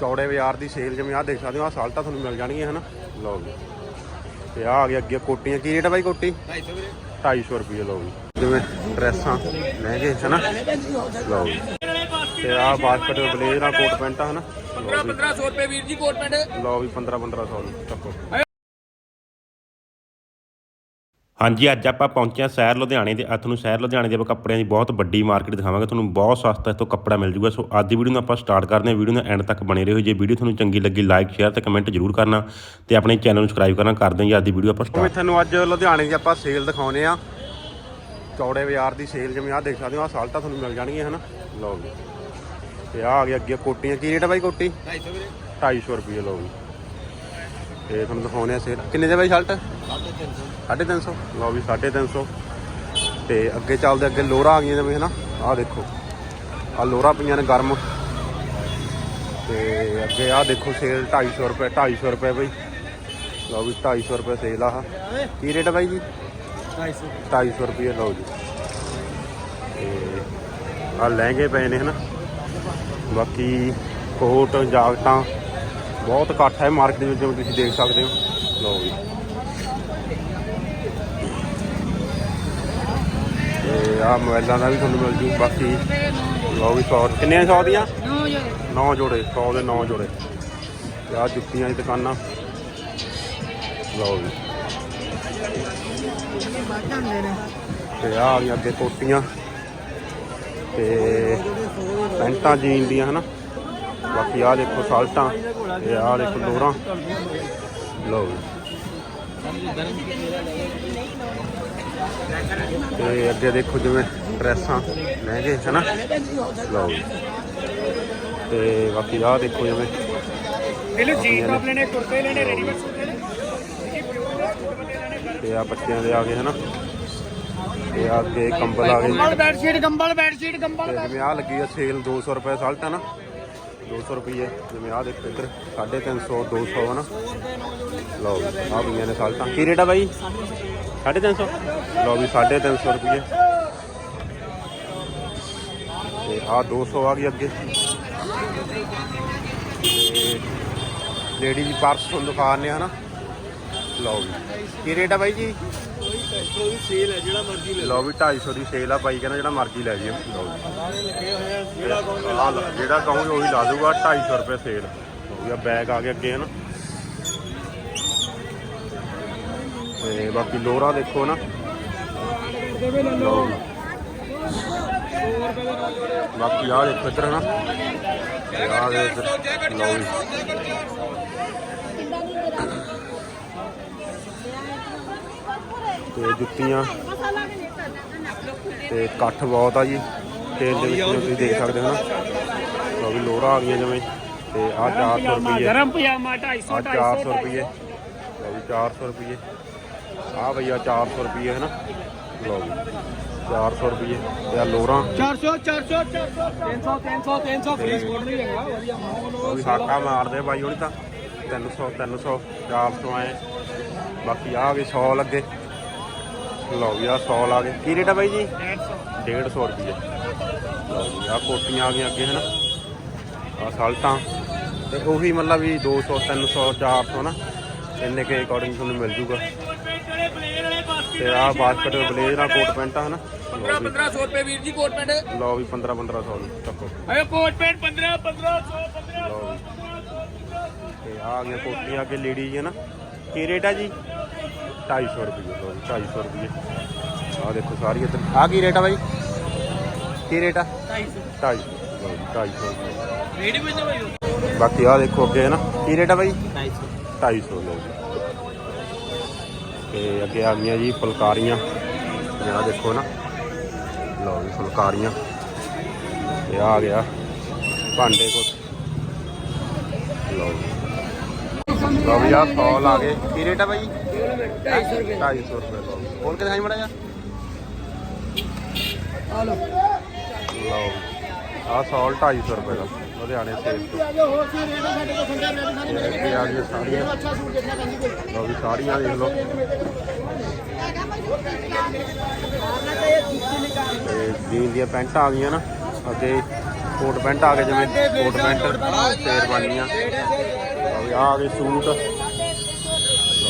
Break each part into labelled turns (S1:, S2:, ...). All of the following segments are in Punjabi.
S1: ਚੌੜੇ ਬਾਜ਼ਾਰ ਦੀ ਸੇਲ ਜਿਵੇਂ ਆਹ ਦੇਖ ਸਕਦੇ ਹੋ ਆਹ ਸਾਲਟਾਂ ਤੁਹਾਨੂੰ ਮਿਲ ਜਾਣਗੀਆਂ ਹਨਾ? ਲਓ ਜੀ। ਤੇ ਆਹ ਆ ਗਿਆ ਅੱਗੇ ਕੋਟੀਆਂ ਕੀ ਰੇਟ ਆ ਬਾਈ ਕੋਟੀ?
S2: 250 ਵੀਰੇ
S1: 250 ਰੁਪਏ ਲਓ ਜੀ। ਜਿਵੇਂ ਡਰੈਸਾਂ ਲਹਿੰਗੇ ਹਨਾ? ਲਓ ਜੀ। ਤੇ ਆਹ ਬਾਸਕਟ ਬਲੇਜ਼ਰਾਂ ਕੋਟ ਪੈਂਟਾਂ ਹਨਾ? ਲਓ ਜੀ।
S2: 1500 ਰੁਪਏ ਵੀਰ ਜੀ ਕੋਟ ਪੈਂਟ।
S1: ਲਓ ਵੀ 15 1500 ਨੂੰ ਚੱਕੋ।
S3: ਹਾਂਜੀ ਅੱਜ ਆਪਾਂ ਪਹੁੰਚੇ ਹਾਂ ਸ਼ਹਿਰ ਲੁਧਿਆਣੇ ਦੇ ਤੁਹਾਨੂੰ ਸ਼ਹਿਰ ਲੁਧਿਆਣੇ ਦੇ ਆਪਾਂ ਕੱਪੜਿਆਂ ਦੀ ਬਹੁਤ ਵੱਡੀ ਮਾਰਕੀਟ ਦਿਖਾਵਾਂਗੇ ਤੁਹਾਨੂੰ ਬਹੁਤ ਸਸਤਾ ਇੱਥੋਂ ਕੱਪੜਾ ਮਿਲ ਜੂਗਾ। ਸੋ ਅੱਜ ਦੀ ਵੀਡੀਓ ਨੂੰ ਆਪਾਂ ਸਟਾਰਟ ਕਰਦੇ ਹਾਂ ਵੀਡੀਓ ਨੂੰ ਐਂਡ ਤੱਕ ਬਣੇ ਰਹੋ। ਜੇ ਵੀਡੀਓ ਤੁਹਾਨੂੰ ਚੰਗੀ ਲੱਗੀ ਲਾਈਕ ਸ਼ੇਅਰ ਤੇ ਕਮੈਂਟ ਜ਼ਰੂਰ ਕਰਨਾ ਤੇ ਆਪਣੇ ਚੈਨਲ ਨੂੰ ਸਬਸਕ੍ਰਾਈਬ ਕਰਨਾ। ਕਰਦੇ ਹਾਂ ਜੀ ਅੱਜ ਦੀ ਵੀਡੀਓ ਆਪਾਂ ਸਟਾਰਟ
S1: ਤੁਹਾਨੂੰ ਅੱਜ ਲੁਧਿਆਣੇ ਦੀ ਆਪਾਂ ਸੇਲ ਦਿਖਾਉਨੇ ਆ ਚੌੜੇ ਬਾਜ਼ਾਰ ਦੀ ਸੇਲ ਜਿਵੇਂ ਆਹ ਦੇਖ ਸਕਦੇ ਹੋ ਆਹ ਸਾਲਟਾਂ ਤੁਹਾਨੂੰ ਮਿਲ ਜਾਣਗੀਆਂ ਹਨਾ? ਲਓ ਜੀ। ਤੇ ਆਹ ਆ ਗਿਆ ਅੱਗੇ ਕੋਟੀਆਂ। ਕੀ ਰੇਟ ਆ ਬਾਈ ਕੋਟੀ?
S2: 250 ਵੀਰੇ।
S1: 250 ਰੁਪਏ ਲਓ ਜੀ। ਤੇ ਤੁਹਾਨੂੰ ਦਿਖਾਉਨੇ ਆ ਸੇਲ ਕਿੰਨੇ ਦੇ ਬਾਈ ਸ਼ਰਟ
S2: 350
S1: 350 ਲਓ ਵੀ 350 ਤੇ ਅੱਗੇ ਚੱਲਦੇ ਅੱਗੇ ਲੋਰਾ ਆ ਗਈਆਂ ਜਿਵੇਂ ਹਨਾ? ਆਹ ਦੇਖੋ। ਆਹ ਲੋਰਾ ਪਈਆਂ ਨੇ ਗਰਮ। ਤੇ ਅੱਗੇ ਆਹ ਦੇਖੋ ਸੇਲ 250 ਰੁਪਏ 250 ਰੁਪਏ ਬਈ। ਲਓ ਵੀ 250 ਰੁਪਏ ਸੇਲ ਆ ਕੀ ਰੇਟ ਆ ਬਾਈ ਜੀ?
S2: 250
S1: 250 ਰੁਪਏ ਲਓ ਜੀ। ਆ ਲਹਿੰਗੇ ਪਏ ਨੇ ਹਨਾ? ਬਾਕੀ ਕੋਟ ਜਾਕਟਾਂ ਬਹੁਤ ਇਕੱਠ ਹੈ ਮਾਰਕੀਟ ਵਿੱਚ ਜਿਵੇਂ ਤੁਸੀਂ ਦੇਖ ਸਕਦੇ ਹੋ। ਲਓ ਜੀ। ਤੇ ਆ ਮੋਬਾਈਲਾਂ ਦਾ ਵੀ ਤੁਹਾਨੂੰ ਮਿਲ ਜੂ ਬਾਕੀ ਲਓ ਵੀ 100 ਕਿੰਨੇ 100 ਦੀਆਂ? 9 ਜੋੜੇ। 100 ਦੇ 9 ਜੋੜੇ। ਤੇ ਆ ਜੁੱਤੀਆਂ ਦੀ ਦੁਕਾਨਾਂ। ਲਓ ਜੀ ਤੇ ਆ ਆ ਗਈਆਂ ਅੱਗੇ ਕੋਟੀਆਂ। ਤੇ ਪੈਂਟਾਂ ਜੀਨ ਦੀਆਂ ਹਨਾ? ਬਾਕੀ ਆ ਦੇਖੋ ਸਾਲਟਾਂ ਤੇ ਆ ਦੇਖੋ ਲੋਰਾਂ। ਲਓ ਜੀ। ਤੇ ਅੱਗੇ ਦੇਖੋ ਜਿਵੇਂ ਡਰੈਸਾਂ ਲਹਿੰਗੇ ਹਨਾ? ਲਓ। ਤੇ ਬਾਕੀ ਆ ਦੇਖੋ ਜਿਵੇਂ
S2: ਇਹਨੂੰ ਜੀਨ ਟੌਪ ਲੈਣੇ ਕੁਰਤੇ ਲੈਣੇ ਰੈਡੀਮੇਡ ਸੂਟ ਲੈਣੇ।
S1: ਤੇ ਆ ਬੱਚਿਆਂ ਦੇ ਆ ਗਏ ਹਨਾ? ਤੇ ਆ ਅੱਗੇ ਕੰਬਲ ਆ ਗਏ।
S2: ਕੰਬਲ ਬੈੱਡ ਸ਼ੀਟ ਕੰਬਲ ਬੈੱਡ ਸ਼ੀਟ ਕੰਬਲ
S1: ਜਿਵੇਂ ਆ ਲੱਗੀ ਆ ਸੇਲ 200 ਰੁਪਏ ਸਾਲਟ ਹੈ ਨਾ 200 ਰੁਪਏ ਜਿਵੇਂ ਆ ਦੇਖੋ ਇੱਧਰ 350 200 ਹੈ ਨਾ ਲਓ ਆ ਪਈਆਂ ਨੇ ਸਾਲਟਾਂ ਕੀ ਰੇਟ ਆ ਬਾਈ? 350 ਲਓ ਵੀ 350 ਰੁਪਏ ਤੇ ਆ 200 ਆ ਗਈ ਅੱਗੇ। ਲੇਡੀ ਦੀ ਪਰਸ ਤੁਹਾਨੂੰ ਦਿਖਾਉਂਦੇ ਆ ਹਨਾ? ਲਓ ਵੀ। ਕੀ ਰੇਟ ਆ ਬਾਈ ਜੀ?
S2: ਕੋਈ ਸੇਲ ਹੈ ਜਿਹੜਾ ਮਰਜ਼ੀ ਲੈ
S1: ਲਓ ਵੀ 250 ਦੀ ਸੇਲ ਆ ਬਾਈ ਕਹਿੰਦਾ ਜਿਹੜਾ ਮਰਜ਼ੀ ਲੈ ਜਿਓ ਜੀ
S2: ਜਿਹੜਾ ਕਹੋਗੇ
S1: ਆਹ ਲਓ, ਜਿਹੜਾ ਕਹੋਗੇ ਉਹੀ ਲਾ ਦੂਗਾ 250 ਰੁਪਏ ਸੇਲ ਹੋ ਗਿਆ ਬੈਗ ਆ ਗਿਆ ਅੱਗੇ ਹਨ? ਤੇ ਬਾਕੀ ਲੋਰਾ ਦੇਖੋ ਨਾ। ਬਾਕੀ ਆ ਦੇਖੋ ਇੱਧਰ ਨਾ ਤੇ ਆ ਦੇ ਲਓ ਜੀ। ਤੇ ਜੁੱਤੀਆਂ। ਤੇ ਇਕੱਠ ਬਹੁਤ ਆ ਜੀ। ਤੇਲ ਦੇ ਵਿੱਚ ਤੁਸੀਂ ਦੇਖ ਸਕਦੇ ਹੋ ਨਾ। ਲਓ ਵੀ ਲੋਰਾ ਆ ਗਈਆਂ ਜਿਵੇਂ ਤੇ ਆ 400 ਰੁਪਏ
S2: ਗਰਮ ਪਜਾਮਾ 250
S1: ਆ 400 ਰੁਪਏ ਲਓ ਵੀ 400 ਰੁਪਏ ਆ ਭਈਆ 400 ਰੁਪਏ ਹੈ ਨਾ। ਲਓ ਵੀ 400 ਰੁਪਏ ਤੇ ਆ ਲੋਰਾਂ।
S2: 400 400 400 300 300 300 ਫ੍ਰੀ ਸਪੋਰਟ ਨਹੀਂ ਹੈਗਾ। ਵਧੀਆ
S1: ਉਹ ਵੀ ਹਾਕਾ ਮਾਰਦੇ ਬਾਈ ਹੁਣੀ ਤਾਂ। 300 300 400 ਆਏ। ਬਾਕੀ ਆ ਗਏ 100 ਲੱਗੇ। ਲਓ ਵੀ ਆ 100 ਲਾ ਗਏ। ਕੀ ਰੇਟ ਆ ਬਾਈ ਜੀ? 150 ਰੁਪਏ। ਲਓ ਜੀ ਆ ਕੋਟੀਆਂ ਆ ਗਈਆਂ ਅੱਗੇ ਹਨਾ ਆ ਸਾਲਟਾਂ। ਤੇ ਉਹੀ ਮਤਲਬ ਵੀ 200 300 400 ਨਾ। ਇੰਨੇ ਕੇ ਅਕੋਰਡਿੰਗ ਤੁਹਾਨੂੰ ਮਿਲ ਜੂਗਾ। ਤੇ ਆ ਬਾਸਕਟ ਬਲੇਜ਼ਰਾਂ ਕੋਟ ਪੈਂਟਾਂ ਹਨਾ? ਲਓ ਵੀ।
S2: 1500 ਰੁਪਏ ਵੀਰ ਜੀ ਕੋਟ ਪੈਂਟ।
S1: ਲਓ ਵੀ 15 1500 ਨੂੰ ਚੱਕੋ।
S2: ਅਰੇ ਕੋਟ ਪੈਂਟ 15 1500 1500
S1: ਲਓ ਵੀ। ਤੇ ਆ ਗਈਆਂ ਕੋਟੀਆਂ ਅੱਗੇ ਲੇਡੀ ਹੈ ਨਾ। ਕੀ ਰੇਟ ਆ ਜੀ? 250 ਰੁਪਏ ਲਓ ਜੀ 250 ਰੁਪਏ। ਆ ਦੇਖੋ ਸਾਰੀ ਇੱਧਰ। ਆ ਕੀ ਰੇਟ ਆ ਬਾਈ? ਕੀ ਰੇਟ ਆ? 250 ਲਓ ਜੀ 250 ਰੁਪਏ।
S2: ਰੇਡੀ ਵਿੱਚ ਭਾਈ
S1: ਬਾਕੀ ਆ ਦੇਖੋ ਅੱਗੇ ਹੈ ਨਾ ਕੀ ਰੇਟ ਆ ਬਾਈ?
S2: 250
S1: 250 ਲਓ ਜੀ। ਤੇ ਅੱਗੇ ਆ ਗਈਆਂ ਜੀ ਫੁਲਕਾਰੀਆਂ। ਜਿਹੜਾ ਦੇਖੋ ਨਾ। ਲਓ ਜੀ ਫੁਲਕਾਰੀਆਂ। ਤੇ ਆ ਗਿਆ ਭਾਂਡੇ ਕੋ ਲਓ ਜੀ। ਲਓ ਵੀ ਆ 100 ਲਾ ਗਏ ਕੀ ਰੇਟ ਆ ਬਾਈ?
S2: 250 ਰੁਪਏ।
S1: 250 ਰੁਪਏ ਲਓ। ਹੋਰ ਕਿਤੇ ਦਿਖਾਈ ਮੜਾ ਜਾ
S2: ਆ ਲੋ
S1: ਲਓ। ਆ 100 250 ਰੁਪਏ ਦਾ। ਲੁਧਿਆਣੇ ਸੇਲ ਤੋਂ
S2: ਆ ਆ
S1: ਆ ਗਈਆਂ ਸਾੜੀਆਂ। ਲਓ ਵੀ ਸਾੜੀਆਂ ਦੇਖ ਲਓ। ਤੇ ਜੀਨ ਦੀਆਂ ਪੈਂਟਾਂ ਆ ਗਈਆਂ ਨਾ। ਅੱਗੇ ਕੋਟ ਪੈਂਟ ਆ ਗਏ ਜਿਵੇਂ ਕੋਟ ਪੈਂਟ ਸ਼ੇਰਵਾਨੀਆਂ ਲਓ ਵੀ ਆ ਗਏ ਸੂਟ। ਲਓ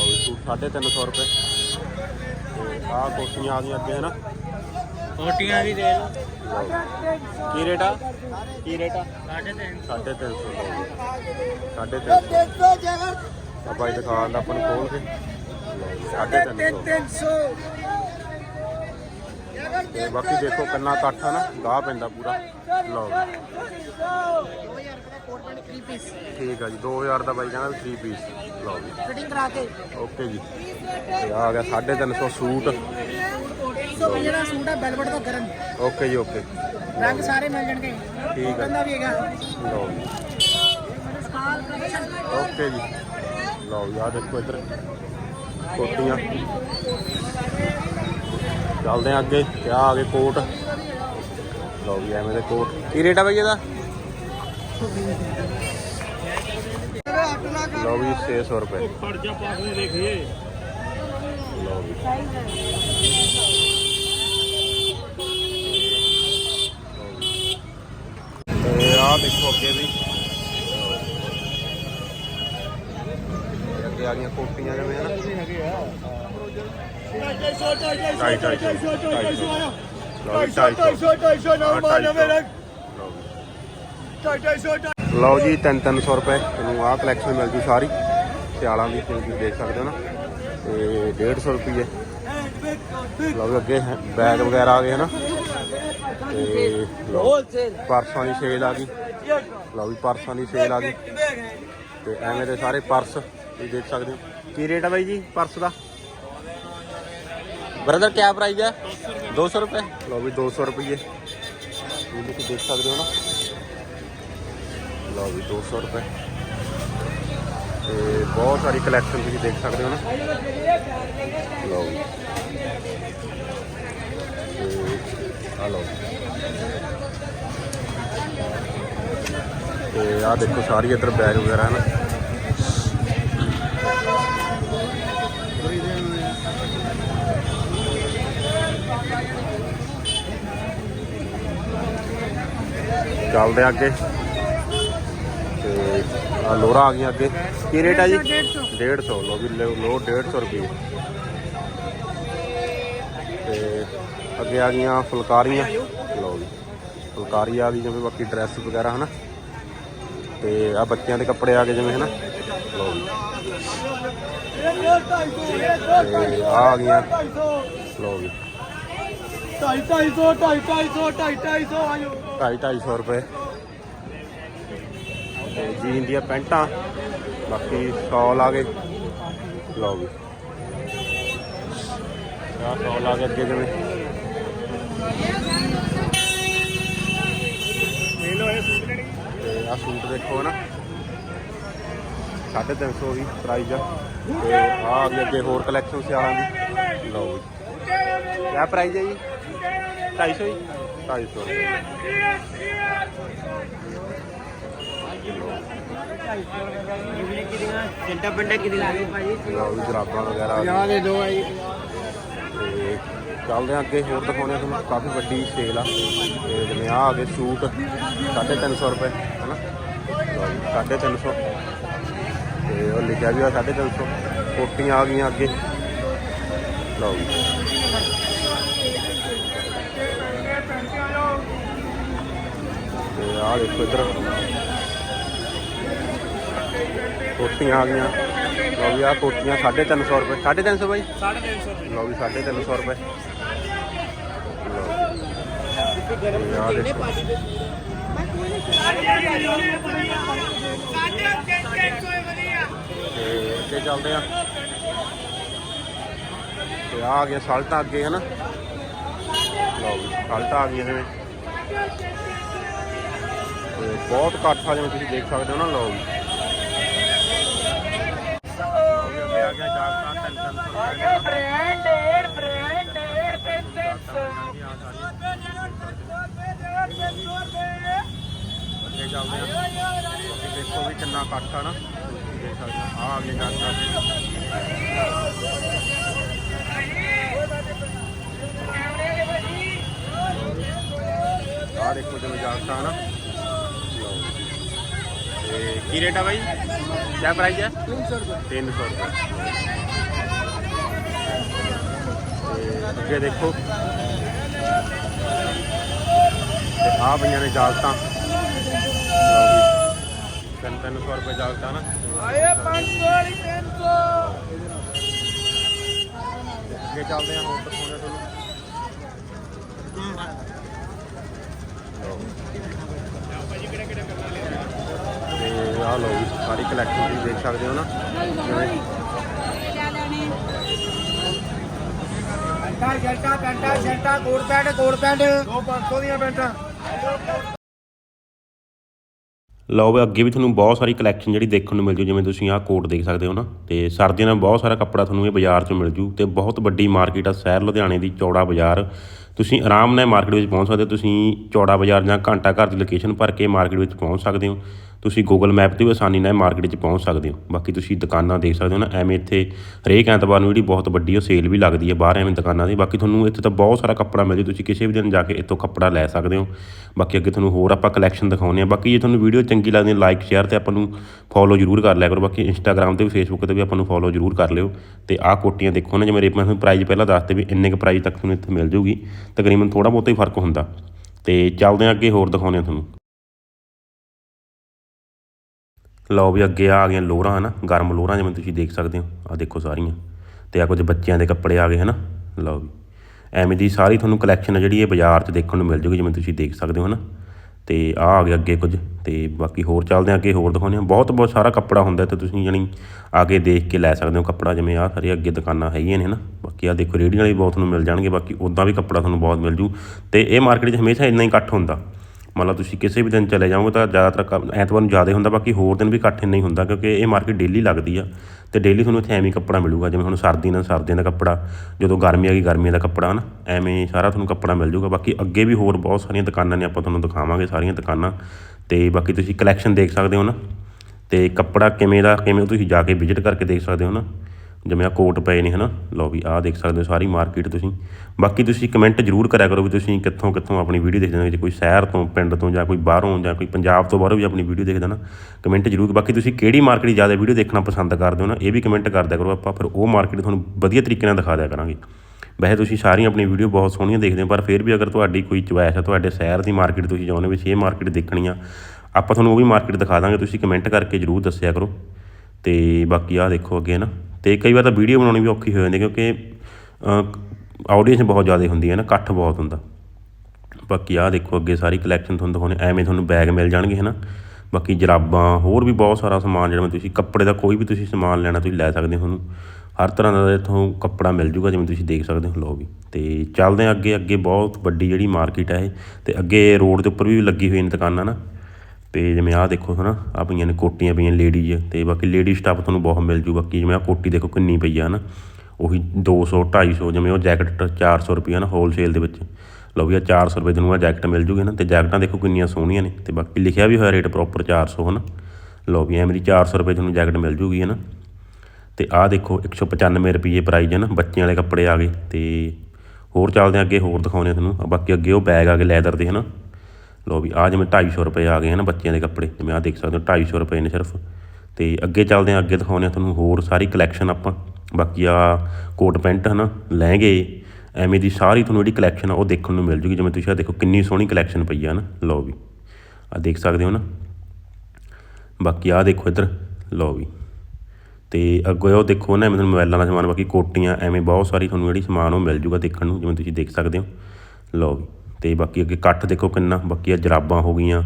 S1: ਵੀ ਸੂਟ 350 ਰੁਪਏ। ਤੇ ਆਹ ਕੋਟੀਆਂ ਆ ਗਈਆਂ ਅੱਗੇ ਹਨਾ
S2: ਕੋਟੀਆਂ ਵੀ ਦੇ ਲਓ।
S1: ਕੀ ਰੇਟ ਆ? ਕੀ ਰੇਟ ਆ?
S2: 350
S1: 350 350 ਆ ਬਾਈ ਦੁਕਾਨ ਦਾ ਆਪਾਂ ਨੂੰ ਖੋਲ ਕੇ। 350 ਤੇ ਬਾਕੀ ਦੇਖੋ ਕਿੰਨਾ ਇਕੱਠ ਆ ਨਾ ਗਾਹ ਪੈਂਦਾ ਪੂਰਾ। ਲਓ ਜੀ। ਠੀਕ ਆ ਜੀ 2000 ਦਾ ਬਾਈ ਕਹਿੰਦਾ ਵੀ 3 ਪੀਸ ਲਓ ਜੀ।
S4: ਫਿਟਿੰਗ ਕਰਾ ਕੇ।
S1: ਓਕੇ ਜੀ। ਆ ਗਿਆ 350 ਸੂਟ।
S4: ਜਿਹੜਾ ਸੂਟ ਹੈ ਗਰਮ।
S1: ਓਕੇ ਜੀ ਓਕੇ
S4: ਰੰਗ ਸਾਰੇ ਮਿਲ ਜਾਣਗੇ।
S1: ਠੀਕ ਆ।
S4: ਬੰਦਾ ਵੀ ਹੈਗਾ।
S1: ਲਓ ਓਕੇ ਜੀ। ਲਓ ਜੀ ਆ ਦੇਖੋ ਇੱਧਰ। ਕੋਟੀਆਂ। ਚੱਲਦੇ ਆ ਅੱਗੇ। ਆਹ ਆ ਗਏ ਕੋਟ। ਲਓ ਵੀ ਐਵੇਂ ਦੇ ਕੋਟ। ਕੀ ਰੇਟ ਆ ਬਈ ਇਹਦਾ? ਲਓ ਵੀ 600 ਰੁਪਏ।
S2: ਫੜ ਜਾ ਪਾ ਕੇ ਦੇਖੀਏ।
S1: ਲਓ ਵੀ ਤੇ ਆਹ ਦੇਖੋ ਅੱਗੇ ਵੀ। ਅੱਗੇ ਆ ਗਈਆਂ ਕੋਟੀਆਂ ਜਿਵੇਂ ਹਨਾ। ਢਾਈ ਢਾਈ ਸੌ ਢਾਈ ਸੌ ਲਓ ਜੀ ਢਾਈ ਸੌ ਹਾਂ, ਢਾਈ ਸੌ। ਲਓ ਜੀ 3-300 ਰੁਪਏ। ਤੁਹਾਨੂੰ ਆਹ ਕਲੈਕਸ਼ਨ ਮਿਲ ਜੂ ਸਾਰੀ। ਸਿਆਲਾਂ ਦੀ ਤੁਸੀਂ ਦੇਖ ਸਕਦੇ ਹੋ ਨਾ। ਤੇ 150 ਰੁਪਏ ਲਓ ਅੱਗੇ ਬੈਗ ਵਗੈਰਾ ਆ ਗਏ ਹਨਾ। ਤੇ ਲਓ, ਪਰਸਾਂ ਦੀ ਸੇਲ ਆ ਗਈ। ਲਓ ਵੀ ਪਰਸਾਂ ਦੀ ਸੇਲ ਆ ਗਈ। ਤੇ ਐਵੇਂ ਦੇ ਸਾਰੇ ਪਰਸ ਤੁਸੀਂ ਦੇਖ ਸਕਦੇ ਹੋ। ਕੀ ਰੇਟ ਆ ਬਾਈ ਜੀ ਪਰਸ ਦਾ? ਬ੍ਰਦਰ ਕਿਆ ਪ੍ਰਾਈਸ ਹੈ 200 ਰੁਪਏ। ਲਓ ਵੀ 200 ਰੁਪਏ ਇਹ ਤੁਸੀਂ ਦੇਖ ਸਕਦੇ ਹੋ ਨਾ। ਲਓ ਵੀ 200 ਰੁਪਏ। ਤੇ ਬਹੁਤ ਸਾਰੀ ਕਲੈਕਸ਼ਨ ਤੁਸੀਂ ਦੇਖ ਸਕਦੇ ਹੋ ਨਾ। ਲਓ ਵੀ ਤੇ ਆ ਦੇਖੋ ਸਾਰੀ ਇੱਧਰ ਬੈਗ ਵਗੈਰਾ ਹੈ ਨਾ ਚੱਲਦੇ ਅੱਗੇ। ਤੇ ਆ ਲੋਰਾ ਆ ਗਈਆਂ ਅੱਗੇ। ਕੀ ਰੇਟ ਆ ਜੀ? 150 ਲੋ ਵੀ ਲੋ 150 ਰੁਪਏ ਤੇ ਅੱਗੇ ਆ ਗਈਆਂ ਫੁਲਕਾਰੀਆਂ। ਲਓ ਜੀ ਫੁਲਕਾਰੀ ਆ ਗਈ ਜਿਵੇਂ ਬਾਕੀ ਡਰੈਸ ਵਗੈਰਾ, ਹਨਾ? ਤੇ ਆ ਬੱਚਿਆਂ ਦੇ ਕੱਪੜੇ ਆ ਗਏ ਜਿਵੇਂ, ਹਨਾ? ਲੋ ਵੀ ਤੇ ਆ ਆ ਗਈਆਂ। ਲੋ ਵੀ
S2: 250 250 250 ਆਇਓ
S1: ਢਾਈ ਢਾਈ ਸੌ ਰੁਪਏ ਤੇ ਜੀਨ ਦੀਆਂ ਪੈਂਟਾਂ, ਬਾਕੀ ਸੌਲ ਆ ਗਏ। ਲਓ ਵੀ ਆਹ ਸੌਲ ਆ ਗਏ ਅੱਗੇ ਜਿਵੇਂ। ਤੇ ਆ ਸੂਟ ਦੇਖੋ ਨਾ। 350 ਵੀ ਪ੍ਰਾਈਸ ਆ ਤੇ ਆ। ਆ ਗਈ ਅੱਗੇ ਹੋਰ ਕਲੈਕਸ਼ਨ ਸਿਆਲਾਂ ਦੀ। ਲਓ ਜੀ। ਕਿਆ ਪ੍ਰਾਈਸ ਹੈ ਜੀ? 250 ਜੀ। 250 ਰੁਪਏ
S4: ਚਿੰਟਾ ਪਿੰਡਾ ਕਿਦੀ ਲਾ ਗਏ ਭਾਜੀ?
S1: ਲਓ ਵੀ ਜਰਾਬਾਂ ਵਗੈਰਾ ਆ ਗਈਆਂ।
S4: ਦੇ ਦੋ ਆਈ
S1: ਤੇ ਚੱਲਦੇ ਹਾਂ ਅੱਗੇ ਹੋਰ ਦਿਖਾਉਂਦੇ ਹਾਂ ਤੁਹਾਨੂੰ। ਕਾਫੀ ਵੱਡੀ ਸੇਲ ਆ। ਤੇ ਜਿਵੇਂ ਆਹ ਆ ਗਏ ਸੂਟ 350 ਰੁਪਏ ਹਨਾ? ਲਓ ਜੀ, 350 ਤੇ ਉਹ ਲਿਖਿਆ ਵੀ ਆ 350 ਕੋਟੀਆਂ ਆ ਗਈਆਂ ਅੱਗੇ। ਲਓ ਜੀ। ਤੇ ਆਹ ਦੇਖੋ ਇੱਧਰ। ਕੋਟੀਆਂ ਆ ਗਈਆਂ। ਲਓ ਵੀ ਆਹ ਕੋਟੀਆਂ 350 ਰੁਪਏ। 350 ਬਾਈ?
S2: 350
S1: ਲਓ ਵੀ 350 ਰੁਪਏ। ਤੇ ਅੱਗੇ ਚੱਲਦੇ ਆ। ਤੇ ਆ ਗਿਆ ਸਲਟਾਂ ਅੱਗੇ ਹਨਾ? ਲਓ ਵੀ ਸਲਟਾਂ ਆ ਗਈਆਂ ਜਿਵੇਂ ਤੇ ਬਹੁਤ ਇਕੱਠ ਆ ਜਿਵੇਂ ਤੁਸੀਂ ਦੇਖ ਸਕਦੇ ਹੋ ਨਾ ਲਓ ਵੀ ਅੱਗੇ ਆ ਗਿਆ ਜਾਗਤਾ ਤਿੰਨ ਤਿੰਨ ਸੌ ਰੁਪਏ ਦਾ ਅੱਗੇ ਚੱਲਦੇ ਆ ਤੁਸੀਂ ਦੇਖੋ ਵੀ ਕਿੰਨਾ ਇਕੱਠ ਆ ਨਾ। ਤੁਸੀਂ ਦੇਖ ਸਕਦੇ ਹੋ ਆ ਅੱਗੇ ਜਾਂਦਾ ਆ ਦੇਖੋ ਜਿਵੇਂ ਜਾਗਤਾ ਨਾ। ਤੇ ਕੀ ਰੇਟ ਆ ਬਾਈ? ਕੀ ਪ੍ਰਾਈਸ ਹੈ 300 ਰੁਪਏ। ਤੇ ਅੱਗੇ ਦੇਖੋ। ਤੇ ਆ ਪਈਆਂ ਨੇ ਜਾਲਤਾਂ। ਤਿੰਨ ਤਿੰਨ ਸੌ ਰੁਪਏ ਜਾਲਤਾਂ ਨਾ।
S2: ਆਏ 500 ਵਾਲੀ 300
S1: ਅੱਗੇ ਚੱਲਦੇ ਆ ਹੋਰ ਦਿਖਾਉਂਦੇ ਤੁਹਾਨੂੰ। ਤੇ ਆ ਲੋ ਵੀ ਸਾਰੀ ਕਲੈਕਸ਼ਨ ਤੁਸੀਂ ਦੇਖ ਸਕਦੇ ਹੋ ਨਾ।
S2: ਸ਼ਰਟਾ ਪੈਂਟਾ ਸ਼ਰਟਾ ਕੋਟ ਪੈਂਟ ਕੋਟ ਪੈਂਟ। ਦੋ 500 ਦੀਆਂ ਪੈਂਟਾਂ।
S3: ਲਓ ਵੀ ਅੱਗੇ ਵੀ ਤੁਹਾਨੂੰ ਬਹੁਤ ਸਾਰੀ ਕਲੈਕਸ਼ਨ ਜਿਹੜੀ ਦੇਖਣ ਨੂੰ ਮਿਲ ਜੂ, ਜਿਵੇਂ ਤੁਸੀਂ ਆਹ ਕੋਟ ਦੇਖ ਸਕਦੇ ਹੋ ਨਾ। ਤੇ ਸਰਦੀਆਂ ਨਾਲ ਬਹੁਤ ਸਾਰਾ ਕੱਪੜਾ ਤੁਹਾਨੂੰ ਇਹ ਬਾਜ਼ਾਰ 'ਚ ਮਿਲ ਜੂ ਤੇ ਬਹੁਤ ਵੱਡੀ ਮਾਰਕੀਟ ਆ ਸ਼ਹਿਰ ਲੁਧਿਆਣੇ ਦੀ ਚੌੜਾ ਬਾਜ਼ਾਰ। ਤੁਸੀਂ ਆਰਾਮ ਨਾਲ ਮਾਰਕੀਟ ਵਿੱਚ ਪਹੁੰਚ ਸਕਦੇ ਹੋ, ਤੁਸੀਂ ਚੌੜਾ ਬਾਜ਼ਾਰ ਜਾਂ ਘੰਟਾ ਘਰ ਦੀ ਲੋਕੇਸ਼ਨ ਭਰ ਕੇ ਮਾਰਕੀਟ ਵਿੱਚ ਪਹੁੰਚ ਸਕਦੇ ਹੋ। ਤੁਸੀਂ ਗੂਗਲ ਮੈਪ ਤੇ ਵੀ ਆਸਾਨੀ ਨਾਲ ਮਾਰਕੀਟ 'ਚ ਪਹੁੰਚ ਸਕਦੇ ਹੋ। ਬਾਕੀ ਤੁਸੀਂ ਦੁਕਾਨਾਂ ਦੇਖ ਸਕਦੇ ਹੋ ਨਾ, ਐਵੇਂ ਇੱਥੇ ਹਰੇਕ ਐਤਵਾਰ ਨੂੰ ਜਿਹੜੀ ਬਹੁਤ ਵੱਡੀ ਉਹ ਸੇਲ ਵੀ ਲੱਗਦੀ ਹੈ ਬਾਹਰ, ਐਵੇਂ ਦੁਕਾਨਾਂ ਦੀ। ਬਾਕੀ ਤੁਹਾਨੂੰ ਇੱਥੇ ਤਾਂ ਬਹੁਤ ਸਾਰਾ ਕੱਪੜਾ ਮਿਲ ਜੂ ਤੁਸੀਂ ਕਿਸੇ ਵੀ ਦਿਨ ਜਾ ਕੇ ਇੱਥੋਂ ਕੱਪੜਾ ਲੈ ਸਕਦੇ ਹੋ। ਬਾਕੀ ਅੱਗੇ ਤੁਹਾਨੂੰ ਹੋਰ ਆਪਾਂ ਕਲੈਕਸ਼ਨ ਦਿਖਾਉਂਦੇ ਆ ਬਾਕੀ ਜੇ ਤੁਹਾਨੂੰ ਵੀਡੀਓ ਚੰਗੀ ਲੱਗਦੀ ਹੈ ਲਾਈਕ ਸ਼ੇਅਰ ਤੇ ਆਪਾਂ ਨੂੰ ਫੋਲੋ ਜ਼ਰੂਰ ਕਰ ਲਿਆ ਕਰੋ। ਬਾਕੀ ਇੰਸਟਾਗ੍ਰam ਤੇ ਵੀ ਫੇਸਬੁੱਕ ਤੇ ਵੀ ਆਪਾਂ ਨੂੰ ਫੋਲੋ ਜ਼ਰੂਰ ਕਰ ਲਿਓ। ਤੇ ਆਹ ਕੋਟੀਆਂ ਦੇਖੋ ਨਾ, ਜਿਵੇਂ ਮੈਂ ਤੁਹਾਨੂੰ ਪ੍ਰਾਈਸ ਪਹਿਲਾਂ ਦੱਸਤੇ ਵੀ ਇੰਨੇ ਕੁ ਪ੍ਰਾਈਸ ਤੱਕ ਤੁਹਾਨੂੰ ਇੱਥੇ ਮਿਲ ਜੂਗੀ। ਤਕਰੀਬਨ ਥੋੜਾ ਬਹੁਤਾ ਹੀ ਫ਼ਰਕ ਹੁੰਦਾ। ਤੇ ਚੱਲਦੇ ਆ ਅੱਗੇ, ਹੋਰ ਦਿਖਾਉਂਦੇ ਆ ਤੁਹਾਨੂੰ। ਲਓ ਵੀ ਅੱਗੇ ਆ ਗਈਆਂ ਲੋਰਾਂ, ਹਨਾ? ਗਰਮ ਲੋਰਾਂ ਜਿਵੇਂ ਤੁਸੀਂ ਦੇਖ ਸਕਦੇ ਹੋ। ਆ ਦੇਖੋ ਸਾਰੀਆਂ। ਤੇ ਆ ਕੁਝ ਬੱਚਿਆਂ ਦੇ ਕੱਪੜੇ ਆ ਗਏ, ਹਨਾ? ਲਓ ਵੀ। ਐਵੇਂ ਦੀ ਸਾਰੀ ਤੁਹਾਨੂੰ ਕਲੈਕਸ਼ਨ ਹੈ ਜਿਹੜੀ ਇਹ ਬਾਜ਼ਾਰ 'ਚ ਦੇਖਣ ਨੂੰ ਮਿਲ ਜੂਗੀ, ਜਿਵੇਂ ਤੁਸੀਂ ਦੇਖ ਸਕਦੇ ਹੋ, ਹਨਾ? ਤੇ ਆ ਆ ਗਿਆ ਅੱਗੇ ਕੁਝ। ਤੇ ਬਾਕੀ ਹੋਰ ਚੱਲਦੇ ਆ, ਅੱਗੇ ਹੋਰ ਦਿਖਾਉਂਦੇ ਆ। ਬਹੁਤ ਬਹੁਤ ਸਾਰਾ ਕੱਪੜਾ ਹੁੰਦਾ ਤੇ ਤੁਸੀਂ ਜਾਣੀ ਆ ਕੇ ਦੇਖ ਕੇ ਲੈ ਸਕਦੇ ਹੋ ਕੱਪੜਾ, ਜਿਵੇਂ ਆ ਸਾਰੇ ਅੱਗੇ ਦੁਕਾਨਾਂ ਹੈਗੀਆਂ ਨੇ, ਹਨਾ? ਬਾਕੀ ਆ ਦੇਖੋ ਰੇੜੀਆਂ ਵਾਲੇ ਬਹੁਤ ਤੁਹਾਨੂੰ ਮਿਲ ਜਾਣਗੇ। ਬਾਕੀ ਉਦਾਂ ਵੀ ਕੱਪੜਾ ਤੁਹਾਨੂੰ ਬਹੁਤ ਮਿਲ ਜੂ। ਤੇ ਇਹ ਮਾਰਕੀਟ 'ਚ ਹਮੇਸ਼ਾ ਇੰਨਾ ਹੀ ਇਕੱਠ ਹੁੰਦਾ। ਮੰਨ ਲਓ ਤੁਸੀਂ ਕਿਸੇ ਵੀ ਦਿਨ ਚਲੇ ਜਾਓਗੇ ਤਾਂ ਜ਼ਿਆਦਾਤਰ ਕ- ਐਤਵਾਰ ਨੂੰ ਜ਼ਿਆਦਾ ਹੁੰਦਾ, ਬਾਕੀ ਹੋਰ ਦਿਨ ਵੀ ਇਕੱਠ ਇੰਨਾ ਹੀ ਹੁੰਦਾ ਕਿਉਂਕਿ ਇਹ ਮਾਰਕੀਟ ਡੇਲੀ ਲੱਗਦੀ ਆ ਤੇ ਡੇਲੀ ਤੁਹਾਨੂੰ ਇੱਥੇ ਐਵੇਂ ਕੱਪੜਾ ਮਿਲੂਗਾ, ਜਿਵੇਂ ਹੁਣ ਸਰਦੀ ਨਾਲ ਸਰਦੀਆਂ ਦਾ ਕੱਪੜਾ, ਜਦੋਂ ਗਰਮੀ ਆ ਗਈ ਗਰਮੀਆਂ ਦਾ ਕੱਪੜਾ, ਹਨਾ? ਐਵੇਂ ਸਾਰਾ ਤੁਹਾਨੂੰ ਕੱਪੜਾ ਮਿਲ ਜੂਗਾ ਬਾਕੀ ਅੱਗੇ ਵੀ ਹੋਰ ਬਹੁਤ ਸਾਰੀਆਂ ਦੁਕਾਨਾਂ ਨੇ, ਆਪਾਂ ਤੁਹਾਨੂੰ ਦਿਖਾਵਾਂਗੇ ਸਾਰੀਆਂ ਦੁਕਾਨਾਂ। ਤੇ ਬਾਕੀ ਤੁਸੀਂ ਕਲੈਕਸ਼ਨ ਦੇਖ ਸਕਦੇ ਹੋ ਨਾ। ਤੇ ਕੱਪੜਾ ਕਿਵੇਂ ਦਾ, ਕਿਵੇਂ ਤੁਸੀਂ ਜਾ ਕੇ ਵਿਜ਼ਿਟ ਕਰਕੇ ਦੇਖ ਸਕਦੇ ਹੋ ਨਾ। ਜਿਵੇਂ ਆ ਕੋਟ ਪਏ ਨੇ, ਹਨਾ? ਲਓ ਵੀ ਆਹ ਦੇਖ ਸਕਦੇ ਹੋ ਸਾਰੀ ਮਾਰਕੀਟ ਤੁਸੀਂ। ਬਾਕੀ ਤੁਸੀਂ ਕਮੈਂਟ ਜ਼ਰੂਰ ਕਰਿਆ ਕਰੋ ਵੀ ਤੁਸੀਂ ਕਿੱਥੋਂ ਕਿੱਥੋਂ ਆਪਣੀ ਵੀਡੀਓ ਦੇਖਦੇ ਹੋ, ਜੇ ਕੋਈ ਸ਼ਹਿਰ ਤੋਂ, ਪਿੰਡ ਤੋਂ ਜਾਂ ਕੋਈ ਬਾਹਰੋਂ ਜਾਂ ਕੋਈ ਪੰਜਾਬ ਤੋਂ ਬਾਹਰੋਂ ਵੀ ਆਪਣੀ ਵੀਡੀਓ ਦੇਖਦਾ ਨਾ ਕਮੈਂਟ ਜ਼ਰੂਰ। ਬਾਕੀ ਤੁਸੀਂ ਕਿਹੜੀ ਮਾਰਕੀਟ ਜ਼ਿਆਦਾ ਵੀਡੀਓ ਦੇਖਣਾ ਪਸੰਦ ਕਰਦੇ ਹੋ ਨਾ, ਇਹ ਵੀ ਕਮੈਂਟ ਕਰ ਦਿਆ ਕਰੋ ਆਪਾਂ, ਫਿਰ ਉਹ ਮਾਰਕੀਟ ਤੁਹਾਨੂੰ ਵਧੀਆ ਤਰੀਕੇ ਨਾਲ ਦਿਖਾ ਦਿਆ ਕਰਾਂਗੇ। ਵੈਸੇ ਤੁਸੀਂ ਸਾਰੀਆਂ ਆਪਣੀ ਵੀਡੀਓ ਬਹੁਤ ਸੋਹਣੀਆਂ ਦੇਖਦੇ ਹੋ, ਪਰ ਫਿਰ ਵੀ ਅਗਰ ਤੁਹਾਡੀ ਕੋਈ ਚੁਆਇਸ ਹੈ ਤੁਹਾਡੇ ਸ਼ਹਿਰ ਦੀ ਮਾਰਕੀਟ ਤੁਸੀਂ ਚਾਹੁੰਦੇ ਹੋ ਵੀ ਇਹ ਮਾਰਕੀਟ ਦੇਖਣੀ ਆ, ਆਪਾਂ ਤੁਹਾਨੂੰ ਉਹ ਵੀ ਮਾਰਕੀਟ ਦਿਖਾ ਦਾਂਗੇ, ਤੁਸੀਂ ਕਮੈਂਟ ਕਰਕੇ ਜ਼ਰੂਰ ਦੱਸਿਆ ਕਰੋ। ਤੇ ਬਾਕੀ ਆਹ ਦੇਖੋ ਅੱਗੇ ਨਾ ਅਤੇ ਕਈ ਵਾਰ ਤਾਂ ਵੀਡੀਓ ਬਣਾਉਣੀ ਵੀ ਔਖੀ ਹੋ ਜਾਂਦੀ ਕਿਉਂਕਿ ਆਡੀਅנס ਬਹੁਤ ਜ਼ਿਆਦਾ ਹੁੰਦੀ ਹੈ ਨਾ, ਇਕੱਠ ਬਹੁਤ ਹੁੰਦਾ। ਬਾਕੀ ਆਹ ਦੇਖੋ ਅੱਗੇ ਸਾਰੀ ਕਲੈਕਸ਼ਨ ਤੁਹਾਨੂੰ ਦਿਖਾਉਣੇ, ਐਵੇਂ ਤੁਹਾਨੂੰ ਬੈਗ ਮਿਲ ਜਾਣਗੇ ਹੈ ਨਾ ਬਾਕੀ ਜਰਾਬਾਂ, ਹੋਰ ਵੀ ਬਹੁਤ ਸਾਰਾ ਸਮਾਨ ਜਿਹੜਾ ਤੁਸੀਂ ਕੱਪੜੇ ਦਾ ਕੋਈ ਵੀ ਤੁਸੀਂ ਸਮਾਨ ਲੈਣਾ, ਤੁਸੀਂ ਲੈ ਸਕਦੇ ਹੋ ਤੁਹਾਨੂੰ ਹਰ ਤਰ੍ਹਾਂ ਦਾ ਇੱਥੋਂ ਕੱਪੜਾ ਮਿਲ ਜੂਗਾ, ਜਿਵੇਂ ਤੁਸੀਂ ਦੇਖ ਸਕਦੇ ਹੋ ਲੋ ਵੀ। ਤੇ ਚੱਲਦੇ ਹਾਂ ਅੱਗੇ ਅੱਗੇ ਬਹੁਤ ਵੱਡੀ ਜਿਹੜੀ ਮਾਰਕੀਟ ਹੈ ਇਹ। ਤੇ ਅੱਗੇ ਰੋਡ ਦੇ ਉੱਪਰ ਵੀ ਲੱਗੀ ਹੋਈ ਨੇ ਦੁਕਾਨਾਂ, ਨਾ। ਅਤੇ ਜਿਵੇਂ ਆਹ ਦੇਖੋ ਹੈ ਨਾ ਆਹ ਪਈਆਂ ਨੇ ਕੋਟੀਆਂ ਪਈਆਂ ਲੇਡੀਜ਼ ਅਤੇ ਬਾਕੀ ਲੇਡੀ ਸਟਾਫ ਤੁਹਾਨੂੰ ਬਹੁਤ ਮਿਲ ਜੂ, ਬਾਕੀ ਜਿਵੇਂ ਆਹ ਕੋਟੀ ਦੇਖੋ ਕਿੰਨੀ ਪਈ ਆ ਹੈ ਨਾ ਉਹੀ ਦੋ ਸੌ, ਢਾਈ ਸੌ ਜਿਵੇਂ ਉਹ ਜੈਕਟ ਚਾਰ 400 ਰੁਪਏ ਨਾ ਹੋਲਸੇਲ ਦੇ ਵਿੱਚ। ਲਓ ਵੀ ਆ ਚਾਰ ਸੌ ਰੁਪਏ ਤੁਹਾਨੂੰ ਆ ਜੈਕਟ ਮਿਲ ਜੂਗੀ ਨਾ ਅਤੇ ਜੈਕਟਾਂ ਦੇਖੋ ਕਿੰਨੀਆਂ ਸੋਹਣੀਆਂ ਨੇ ਅਤੇ ਬਾਕੀ ਲਿਖਿਆ ਵੀ ਹੋਇਆ ਰੇਟ ਪ੍ਰੋਪਰ ਚਾਰ ਸੌ ਹੈ ਨਾ ਲਓ ਵੀ ਐਵੇਂ ਦੀ 400 ਰੁਪਏ ਤੁਹਾਨੂੰ ਜੈਕਟ ਮਿਲ ਜੂਗੀ ਹੈ ਨਾ ਅਤੇ ਆਹ ਦੇਖੋ 195 ਰੁਪਏ ਪ੍ਰਾਈਜ਼ ਹੈ ਨਾ, ਬੱਚਿਆਂ ਵਾਲੇ ਕੱਪੜੇ ਆ ਗਏ ਅਤੇ ਹੋਰ ਚੱਲਦੇ ਹਾਂ ਅੱਗੇ, ਹੋਰ ਦਿਖਾਉਂਦੇ ਹਾਂ ਤੁਹਾਨੂੰ ਬਾਕੀ ਅੱਗੇ ਉਹ ਬੈਗ ਆ ਗਏ ਲੈਦਰ ਦੇ ਹੈ ਨਾ ਲਓ ਵੀ ਆ ਜਿਵੇਂ 250 ਰੁਪਏ ਆ ਗਏ ਹਨ ਬੱਚਿਆਂ ਦੇ ਕੱਪੜੇ, ਜਿਵੇਂ ਆ ਦੇਖ ਸਕਦੇ ਹੋ 250 ਰੁਪਏ ਨੇ ਸਿਰਫ। ਤੇ ਅੱਗੇ ਚੱਲਦੇ ਹਾਂ, ਅੱਗੇ ਦਿਖਾਉਂਦੇ ਹਾਂ ਤੁਹਾਨੂੰ ਹੋਰ ਸਾਰੀ ਕਲੈਕਸ਼ਨ ਆਪਾਂ। ਬਾਕੀ ਆ ਕੋਟ ਪੈਂਟ ਹਨਾ, ਲਹਿੰਗੇ, ਐਵੇਂ ਦੀ ਸਾਰੀ ਤੁਹਾਨੂੰ ਜਿਹੜੀ ਕਲੈਕਸ਼ਨ ਆ, ਉਹ ਦੇਖਣ ਨੂੰ ਮਿਲ ਜੂਗੀ। ਜਿਵੇਂ ਤੁਸੀਂ ਆ ਦੇਖੋ, ਕਿੰਨੀ ਸੋਹਣੀ ਕਲੈਕਸ਼ਨ ਪਈ ਆ ਨਾ ਲਓ ਵੀ। ਆ ਦੇਖ ਸਕਦੇ ਹੋ ਨਾ। ਬਾਕੀ ਆ ਦੇਖੋ ਇੱਧਰ, ਲਓ ਵੀ। ਤੇ ਅੱਗੇ ਉਹ ਦੇਖੋ ਨਾ ਐਵੇਂ ਤੁਹਾਨੂੰ ਮੋਬਾਈਲਾਂ ਦਾ ਸਮਾਨ, ਬਾਕੀ ਕੋਟੀਆਂ, ਐਵੇਂ ਬਹੁਤ ਸਾਰੀ ਤੁਹਾਨੂੰ ਜਿਹੜੀ ਸਮਾਨ ਉਹ ਮਿਲ ਜੂਗਾ ਦੇਖਣ ਨੂੰ, ਜਿਵੇਂ ਤੁਸੀਂ ਦੇਖ ਸਕਦੇ ਹੋ। ਲਓ ਵੀ। ਅਤੇ ਬਾਕੀ ਅੱਗੇ ਇਕੱਠ ਦੇਖੋ ਕਿੰਨਾ, ਬਾਕੀ ਆ ਜਰਾਬਾਂ ਹੋ ਗਈਆਂ।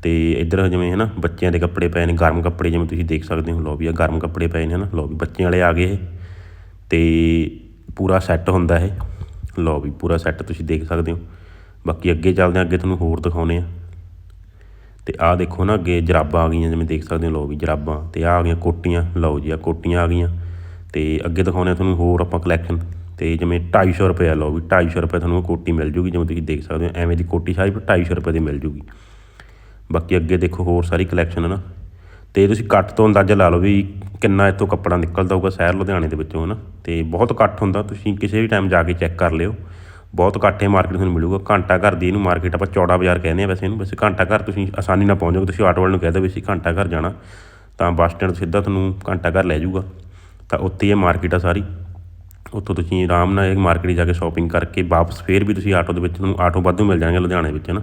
S3: ਅਤੇ ਇੱਧਰ ਜਿਵੇਂ ਹੈ ਨਾ ਬੱਚਿਆਂ ਦੇ ਕੱਪੜੇ ਪਏ ਨੇ, ਗਰਮ ਕੱਪੜੇ ਜਿਵੇਂ ਤੁਸੀਂ ਦੇਖ ਸਕਦੇ ਹੋ, ਲਓ ਵੀ ਆ ਗਰਮ ਕੱਪੜੇ ਪਏ ਨੇ ਹੈ ਨਾ ਲਓ ਵੀ ਬੱਚਿਆਂ ਵਾਲੇ ਆ ਗਏ ਇਹ। ਤੇ ਪੂਰਾ ਸੈੱਟ ਹੁੰਦਾ ਇਹ, ਲਓ ਵੀ ਪੂਰਾ ਸੈੱਟ ਤੁਸੀਂ ਦੇਖ ਸਕਦੇ ਹੋ। ਬਾਕੀ ਅੱਗੇ ਚੱਲਦੇ ਹਾਂ, ਅੱਗੇ ਤੁਹਾਨੂੰ ਹੋਰ ਦਿਖਾਉਨੇ ਆ ਤੇ ਆਹ ਦੇਖੋ ਨਾ, ਅੱਗੇ ਜਰਾਬਾਂ ਆ ਗਈਆਂ ਜਿਵੇਂ ਦੇਖ ਸਕਦੇ ਹੋ, ਲਓ ਵੀ ਜਰਾਬਾਂ, ਤੇ ਆਹ ਆ ਗਈਆਂ ਕੋਟੀਆਂ, ਲਓ ਜੀ ਆ ਕੋਟੀਆਂ ਆ ਗਈਆਂ। ਤੇ ਅੱਗੇ ਦਿਖਾਉਨੇ ਆ ਤੁਹਾਨੂੰ ਹੋਰ ਆਪਾਂ ਕਲੈਕਸ਼ਨ ਤੇ ਜਿਵੇਂ 250 ਰੁਪਏ ਆ ਲਓ ਵੀ 250 ਰੁਪਏ ਤੁਹਾਨੂੰ ਉਹ ਕੋਟੀ ਮਿਲ ਜੂਗੀ ਜਿਵੇਂ ਤੁਸੀਂ ਦੇਖ ਸਕਦੇ ਹੋ, ਐਵੇਂ ਦੀ ਕੋਟੀ ਸਾਰੀ 250 ਰੁਪਏ ਦੀ ਮਿਲ ਜੂਗੀ। ਬਾਕੀ ਅੱਗੇ ਦੇਖੋ ਹੋਰ ਸਾਰੀ ਕਲੈਕਸ਼ਨ ਹੈ ਨਾ ਤੇ ਤੁਸੀਂ ਕੱਟ ਤੋਂ ਅੰਦਾਜ਼ਾ ਲਾ ਲਓ ਵੀ ਕਿੰਨਾ ਇੱਥੋਂ ਕੱਪੜਾ ਨਿਕਲਦਾ ਹੋਊਗਾ ਸ਼ਹਿਰ ਲੁਧਿਆਣੇ ਦੇ ਵਿੱਚੋਂ ਹੈ ਨਾ ਤੇ ਬਹੁਤ ਘੱਟ ਹੁੰਦਾ, ਤੁਸੀਂ ਕਿਸੇ ਵੀ ਟਾਈਮ ਜਾ ਕੇ ਚੈੱਕ ਕਰ ਲਿਓ। ਬਹੁਤ ਇਕੱਠੇ ਮਾਰਕੀਟ ਤੁਹਾਨੂੰ ਮਿਲੂਗਾ, ਘੰਟਾ ਘਰ ਦੀ ਇਹਨੂੰ ਮਾਰਕੀਟ ਆਪਾਂ ਚੌੜਾ ਬਾਜ਼ਾਰ ਕਹਿੰਦੇ ਆ ਵੈਸੇ ਇਹਨੂੰ। ਵੈਸੇ ਘੰਟਾ ਘਰ ਤੁਸੀਂ ਆਸਾਨੀ ਨਾਲ ਪਹੁੰਚ ਜਾਓਗੇ, ਤੁਸੀਂ ਆਟੋ ਵਾਲੇ ਨੂੰ ਕਹਿ ਦਿਓ ਵੀ ਅਸੀਂ ਘੰਟਾ ਘਰ ਜਾਣਾ। ਤਾਂ ਬੱਸ ਸਟੈਂਡ ਸਿੱਧਾ ਤੁਹਾਨੂੰ ਘੰਟਾ ਘਰ ਲੈ ਜਾਊਗਾ ਤਾਂ ਉੱਥੇ ਇਹ ਮਾਰਕੀਟ ਆ ਸਾਰੀ। ਉੱਥੋਂ ਤੁਸੀਂ ਆਰਾਮ ਨਾਲ ਇਹ ਮਾਰਕੀਟ ਜਾ ਕੇ ਸ਼ਾਪਿੰਗ ਕਰਕੇ ਵਾਪਸ ਫੇਰ ਵੀ ਤੁਸੀਂ ਆਟੋ ਦੇ ਵਿੱਚ ਤੁਹਾਨੂੰ ਆਟੋ ਵਾਧੂ ਮਿਲ ਜਾਣਗੇ ਲੁਧਿਆਣੇ ਵਿੱਚ ਨਾ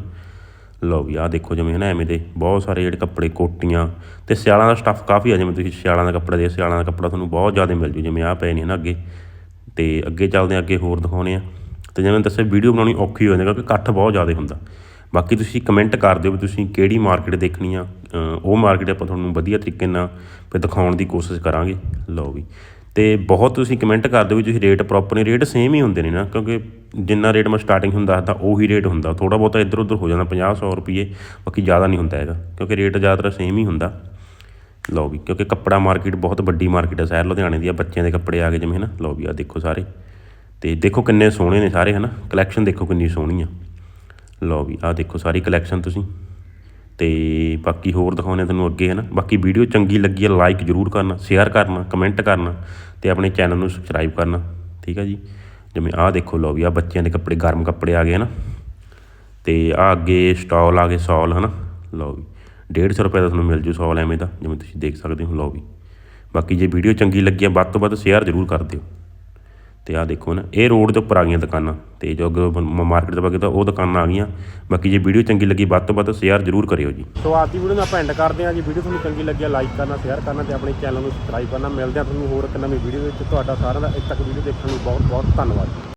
S3: ਲਓ ਵੀ ਆਹ ਦੇਖੋ ਜਿਵੇਂ ਹੈ ਨਾ ਐਵੇਂ ਦੇ ਬਹੁਤ ਸਾਰੇ ਜਿਹੜੇ ਕੱਪੜੇ, ਕੋਟੀਆਂ ਤੇ ਸਿਆਲਾਂ ਦਾ ਸਟੱਫ ਕਾਫੀ ਆ, ਜਿਵੇਂ ਤੁਸੀਂ ਸਿਆਲਾਂ ਦਾ ਕੱਪੜਾ ਦੇ, ਸਿਆਲਾਂ ਦਾ ਕੱਪੜਾ ਤੁਹਾਨੂੰ ਬਹੁਤ ਜ਼ਿਆਦਾ ਮਿਲ ਜੂ, ਜਿਵੇਂ ਆਹ ਪਏ ਨੇ ਨਾ ਅੱਗੇ। ਤੇ ਅੱਗੇ ਚੱਲਦੇ ਹਾਂ, ਅੱਗੇ ਹੋਰ ਦਿਖਾਉਣੇ ਆ ਤੇ ਜਿਵੇਂ ਦੱਸਿਆ, ਵੀਡੀਓ ਬਣਾਉਣੀ ਔਖੀ ਹੋ ਜਾਂਦੀ ਕਿਉਂਕਿ ਇਕੱਠ ਬਹੁਤ ਜ਼ਿਆਦਾ ਹੁੰਦਾ। ਬਾਕੀ ਤੁਸੀਂ ਕਮੈਂਟ ਕਰ ਦਿਓ ਵੀ ਤੁਸੀਂ ਕਿਹੜੀ ਮਾਰਕੀਟ ਦੇਖਣੀ ਆ। ਉਹ ਮਾਰਕੀਟ ਆਪਾਂ ਤੁਹਾਨੂੰ ਵਧੀਆ ਤਰੀਕੇ ਨਾਲ ਫਿਰ ਦਿਖਾਉਣ ਦੀ ਕੋਸ਼ਿਸ਼ ਕਰਾਂਗੇ। ਲਓ ਵੀ। ਤੇ ਬਹੁਤ ਤੁਸੀਂ ਕਮੈਂਟ ਕਰ ਦਿਓ ਵੀ ਤੁਸੀਂ ਰੇਟ ਪ੍ਰੋਪਰ ਨਹੀਂ ਰੇਟ ਸੇਮ ਹੀ ਹੁੰਦੇ ਨੇ ਨਾ, ਕਿਉਂਕਿ ਜਿੰਨਾ ਰੇਟ ਮੈਂ ਸਟਾਰਟਿੰਗ ਹੁੰਦਾ ਦੱਸਦਾ ਉਹੀ ਰੇਟ ਹੁੰਦਾ। ਥੋੜਾ ਬਹੁਤਾ ਇੱਧਰ ਉੱਧਰ ਹੋ ਜਾਂਦਾ 50 100 ਰੁਪਏ ਬਾਕੀ ਜ਼ਿਆਦਾ ਨਹੀਂ ਹੁੰਦਾ ਹੈਗਾ, ਕਿਉਂਕਿ ਰੇਟ ਜ਼ਿਆਦਾਤਰ ਸੇਮ ਹੀ ਹੁੰਦਾ। ਲਓ ਵੀ, ਕਿਉਂਕਿ ਕੱਪੜਾ ਮਾਰਕੀਟ ਬਹੁਤ ਵੱਡੀ ਮਾਰਕੀਟ ਹੈ ਸ਼ਹਿਰ ਲੁਧਿਆਣੇ ਦੀ ਆ, ਬੱਚਿਆਂ ਦੇ ਕੱਪੜੇ ਆ ਗਏ ਜਿਵੇਂ, ਹਨਾ। ਲਓ ਵੀ ਆ ਦੇਖੋ ਸਾਰੇ। ਤੇ ਦੇਖੋ ਕਿੰਨੇ ਸੋਹਣੇ ਨੇ ਸਾਰੇ, ਹਨਾ। ਕਲੈਕਸ਼ਨ ਦੇਖੋ ਕਿੰਨੀ ਸੋਹਣੀ ਆ। ਲਓ ਵੀ ਆ ਦੇਖੋ ਸਾਰੀ ਕਲੈਕਸ਼ਨ ਤੁਸੀਂ। ਅਤੇ ਬਾਕੀ ਹੋਰ ਦਿਖਾਉਣੇ ਤੁਹਾਨੂੰ ਅੱਗੇ ਹੈ ਨਾ ਬਾਕੀ ਵੀਡੀਓ ਚੰਗੀ ਲੱਗੀ ਹੈ ਲਾਈਕ ਜ਼ਰੂਰ ਕਰਨਾ ਸ਼ੇਅਰ ਕਰਨਾ ਕਮੈਂਟ ਕਰਨਾ ਅਤੇ ਆਪਣੇ ਚੈਨਲ ਨੂੰ ਸਬਸਕ੍ਰਾਈਬ ਕਰਨਾ, ਠੀਕ ਹੈ ਜੀ। ਜਿਵੇਂ ਆਹ ਦੇਖੋ, ਲਓ ਵੀ ਆ ਬੱਚਿਆਂ ਦੇ ਕੱਪੜੇ, ਗਰਮ ਕੱਪੜੇ ਆ ਗਏ ਹੈ ਨਾ ਅਤੇ ਆ ਅੱਗੇ ਸਟਾਲ ਆ ਗਏ ਸੌਲ ਨਾ ਲਓ ਵੀ 150 ਰੁਪਏ ਦਾ ਤੁਹਾਨੂੰ ਮਿਲ ਜੂ ਸੌਲ ਐਵੇਂ ਦਾ, ਜਿਵੇਂ ਤੁਸੀਂ ਦੇਖ ਸਕਦੇ ਹੋ, ਲਓ ਵੀ। ਬਾਕੀ ਜੇ ਵੀਡੀਓ ਚੰਗੀ ਲੱਗੀ ਆ ਵੱਧ ਤੋਂ ਵੱਧ ਸ਼ੇਅਰ ਜ਼ਰੂਰ ਕਰ ਦਿਓ। ਤੇ ਆ ਦੇਖੋ ਨਾ, ਇਹ ਰੋਡ ਦੇ ਉੱਪਰ ਆ ਗਈਆਂ ਦੁਕਾਨਾਂ। ਤੇ ਜੋ ਅੱਗੇ ਮਾਰਕੀਟ ਦੇ ਬਾਕੀ ਤਾਂ ਉਹ ਦੁਕਾਨਾਂ ਆ ਗਈਆਂ। ਬਾਕੀ ਜੇ ਵੀਡੀਓ ਚੰਗੀ ਲੱਗੀ, ਵੱਧ ਤੋਂ ਵੱਧ ਸ਼ੇਅਰ ਜ਼ਰੂਰ ਕਰਿਓ ਜੀ।
S1: ਸੋ ਅੱਜ ਦੀ ਵੀਡੀਓ ਨੂੰ ਆਪਾਂ ਐਂਡ ਕਰਦੇ ਹਾਂ ਜੀ। ਵੀਡੀਓ ਤੁਹਾਨੂੰ ਚੰਗੀ ਲੱਗੀ ਆ ਲਾਈਕ ਕਰਨਾ ਸ਼ੇਅਰ ਕਰਨਾ ਤੇ ਆਪਣੇ ਚੈਨਲ ਨੂੰ ਸਬਸਕ੍ਰਾਈਬ ਕਰਨਾ। ਮਿਲਦੇ ਆ ਤੁਹਾਨੂੰ ਹੋਰ ਇੱਕ ਨਵੀਂ ਵੀਡੀਓ ਵਿੱਚ। ਤੁਹਾਡਾ ਸਾਰਿਆਂ ਦਾ ਇੱਕ ਤੱਕ ਵੀਡੀਓ ਦੇਖਣ ਲਈ ਬਹੁਤ ਬਹੁਤ ਧੰਨਵਾਦ।